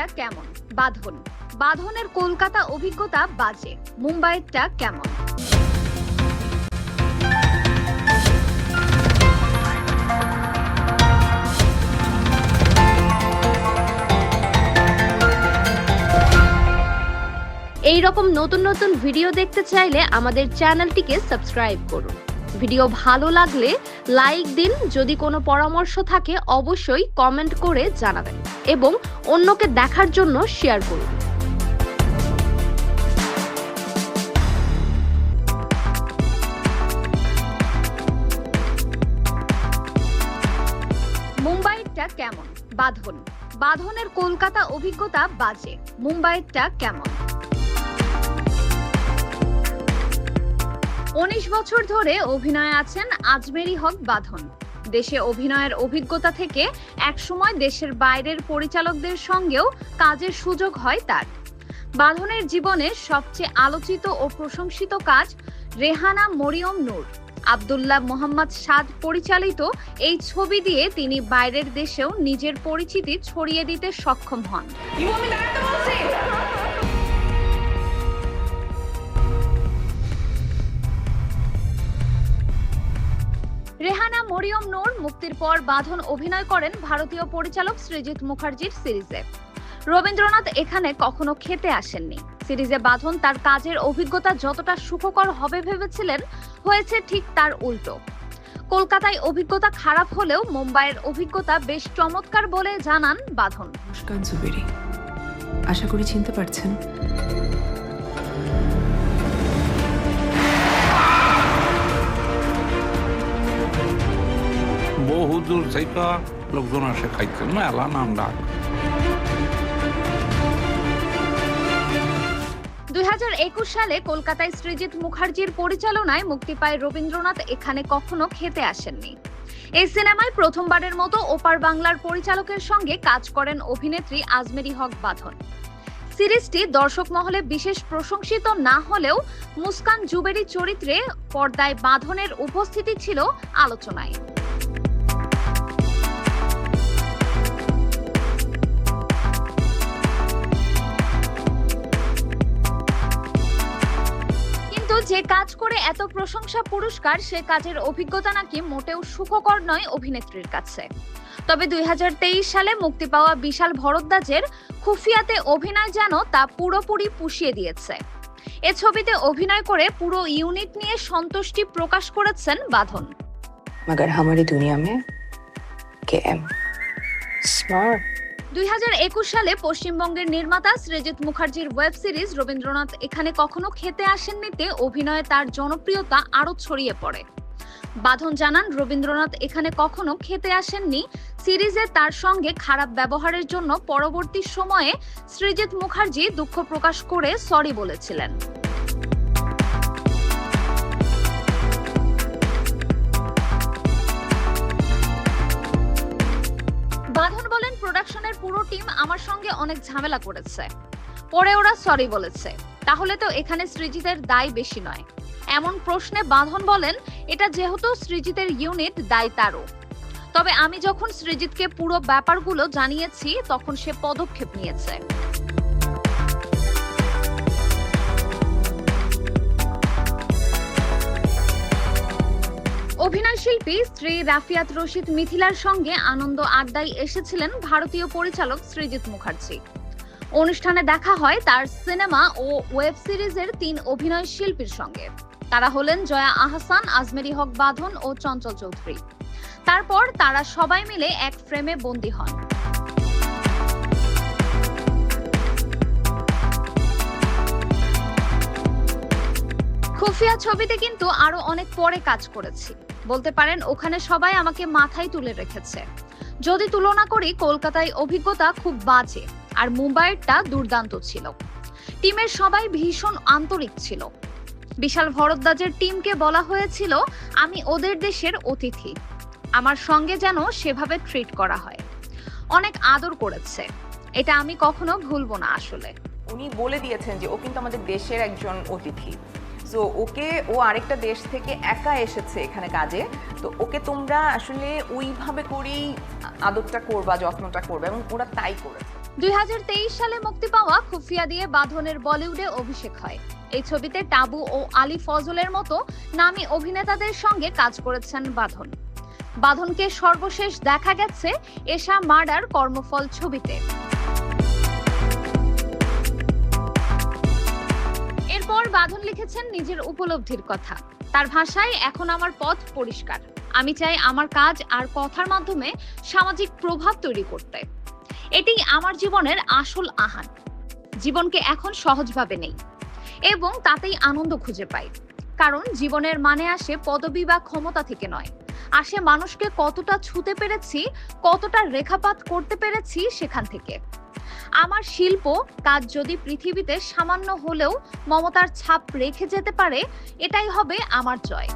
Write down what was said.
মুম্বাইয়েরটা কেমন? বাঁধন। বাঁধনের কলকাতা অভিজ্ঞতা বাজে। মুম্বাইয়েরটা কেমন? এই রকম নতুন নতুন ভিডিও দেখতে চাইলে আমাদের চ্যানেলটিকে সাবস্ক্রাইব করুন। ভিডিও ভালো লাগলে লাইক দিন। যদি কোনো পরামর্শ থাকে, অবশ্যই কমেন্ট করে জানাবেন এবং অন্যকে দেখার জন্য শেয়ার করুন। মুম্বাইয়েরটা কেমন? বাঁধন। বাঁধনের কলকাতা অভিজ্ঞতা বাজে। মুম্বাইয়েরটা কেমন? উনিশ বছর ধরে অভিনয়ে আছেন আজমেরি হক বাঁধন। দেশে অভিনয়ের অভিজ্ঞতা থেকে একসময় দেশের বাইরের পরিচালকদের সঙ্গেও কাজের সুযোগ হয় তার। বাঁধনের জীবনে সবচেয়ে আলোচিত ও প্রশংসিত কাজ রেহানা মরিয়ম নূর। আব্দুল্লাহ মোহাম্মদ সাদ পরিচালিত এই ছবি দিয়ে তিনি বাইরের দেশেও নিজের পরিচিতি ছড়িয়ে দিতে সক্ষম হন। মরিয়ম নূর মুক্তির পর বাঁধন অভিনয় করেন ভারতীয় পরিচালক সৃজিত মুখার্জির সিরিজে। রবীন্দ্রনাথ এখানে কখনো খেতে আসেননি। সিরিজে বাঁধন তার কাজের অভিজ্ঞতা যতটা সুখকর হবে ভেবেছিলেন, হয়েছে ঠিক তার উল্টো। কলকাতায় অভিজ্ঞতা খারাপ হলেও মুম্বাইয়ের অভিজ্ঞতা বেশ চমৎকার বলে জানান বাঁধন। মুস্কান জুবেরি আশা করি চিনতে পারছেন। দূর থেকে লোকজন আসে খাইতে মেলা নাম ডাক। দুই হাজার একুশ সালে কলকাতায় সৃজিত মুখার্জির পরিচালনায় মুক্তি পায় রবীন্দ্রনাথ, এখানে কখনো খেতে আসেননি। এই সিনেমায় প্রথমবারের মতো ওপার বাংলার পরিচালকের সঙ্গে কাজ করেন অভিনেত্রী আজমেরি হক বাঁধন। সিরিজটি দর্শক মহলে বিশেষ প্রশংসিত না হলেও মুস্কান জুবেরি চরিত্রে পর্দায় বাঁধনের উপস্থিতি ছিল আলোচনায়। কাজ করে এত প্রশংসা পুরস্কার, সে কাজের অভিজ্ঞতা নাকি মোটেও সুখকর নয় অভিনেত্রীর কাছে। তবে দুই সালে মুক্তি পাওয়া বিশাল ভরদ্বাজের খুফিয়াতে অভিনয় যেন তা পুরোপুরি পুষিয়ে দিয়েছে। এ ছবিতে অভিনয় করে পুরো ইউনিট নিয়ে সন্তুষ্টি প্রকাশ করেছেন বাঁধন। মগর হামারি দুনিয়া মে কে এম স্মার্ট। দুই হাজার একুশ সালে পশ্চিমবঙ্গের নির্মাতা সৃজিত মুখার্জির ওয়েব সিরিজ রবীন্দ্রনাথ এখানে কখনো খেতে আসেননিতে অভিনয়ে তার জনপ্রিয়তা আরও ছড়িয়ে পড়ে। বাঁধন জানান, রবীন্দ্রনাথ এখানে কখনো খেতে আসেননি। সিরিজে তার সঙ্গে খারাপ ব্যবহারের জন্য পরবর্তী সময়ে সৃজিত মুখার্জি দুঃখ প্রকাশ করে সরি বলেছিলেন। পুরো টিম আমার সঙ্গে অনেক ঝামেলা করেছে। পরে ওরা সরি বলেছে। তাহলে তো এখানে সৃজিতের দায় বেশি নয়। এমন প্রশ্নে বাঁধন বলেন, এটা যেহেতু সৃজিতের ইউনিট দায় তারও। তবে আমি যখন সৃজিতকে পুরো ব্যাপারগুলো জানিয়েছি, তখন সে পদক্ষেপ নিয়েছে। শিল্পী স্ত্রী রাফিয়াত রশিদ মিথিলার সঙ্গে আনন্দ আড্ডায় এসেছিলেন ভারতীয় পরিচালক সৃজিত মুখার্জি। অনুষ্ঠানে দেখা হয় তার সিনেমা ও ওয়েব সিরিজের তিন অভিনয় শিল্পীর সঙ্গে। তারা হলেন জয়া আহসান, আজমেরি হক বাঁধন ও চঞ্চল চৌধুরী। তারপর তারা সবাই মিলে এক ফ্রেমে বন্দী হন। খুফিয়া ছবিতে কিন্তু আরও অনেক পরে কাজ করেছি। বলতে পারেন, ওখানে সবাই আমাকে মাথায় তুলে রেখেছে। যদি তুলনা করি, কলকাতায় অভিজ্ঞতা খুব বাজে আর মুম্বাইয়েরটা দুর্দান্ত ছিল। টিমের সবাই ভীষণ আন্তরিক ছিল। বিশাল ভরদ্বাজের টিমকে বলা হয়েছিল, আমি ওদের দেশের অতিথি। আমার সঙ্গে যেন সেভাবে ট্রিট করা হয়। অনেক আদর করেছে। এটা আমি কখনো ভুলবো না আসলে। উনি বলে দিয়েছেন যে, ও কিন্তু আমাদের দেশের একজন অতিথি। সো ওকে, ও আরেকটা দেশ থেকে একা এসেছে এখানে কাজে। তো ওকে তোমরা আসলে ওইভাবে করেই আদরটা করবা, যত্নটা করবে এবং ওরা তাই করেছে দুই সালে মুক্তি পাওয়া খুফিয়া দিয়ে বাঁধনের বলিউডে অভিষেক হয়। এই ছবিতে টাবু ও আলী ফজলের মতো নামী অভিনেতাদের সঙ্গে কাজ করেছেন বাঁধন। বাঁধনকে সর্বশেষ দেখা গেছে এশা মার্ডার কর্মফল ছবিতে। এরপর বাঁধন লিখেছেন নিজের উপলব্ধির কথা। তার ভাষায়, এখন আমার পথ পরিষ্কার। আমি চাই আমার কাজ আর কথার মাধ্যমে সামাজিক প্রভাব তৈরি করতে। এটি আমার জীবনের আসল আহান জীবনকে এখন সহজভাবে নেই এবং তাতেই আনন্দ খুঁজে পাই। কারণ জীবনের মানে আসে পদবি বা ক্ষমতা থেকে নয়। আসে মানুষকে কতটা ছুতে পেরেছি, কতটা রেখাপাত করতে পেরেছি সেখান থেকে। আমার শিল্প কাজ যদি পৃথিবীতে সামান্য হলেও মমতার ছাপ রেখে যেতে পারে, এটাই হবে আমার জয়।